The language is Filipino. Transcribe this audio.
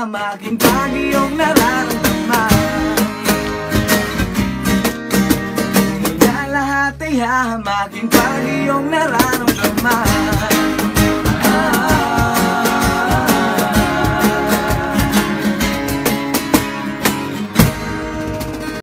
Tamaking pagi ang nararamdaman Kaya lahat ay hahamakin pagi ang nararamdaman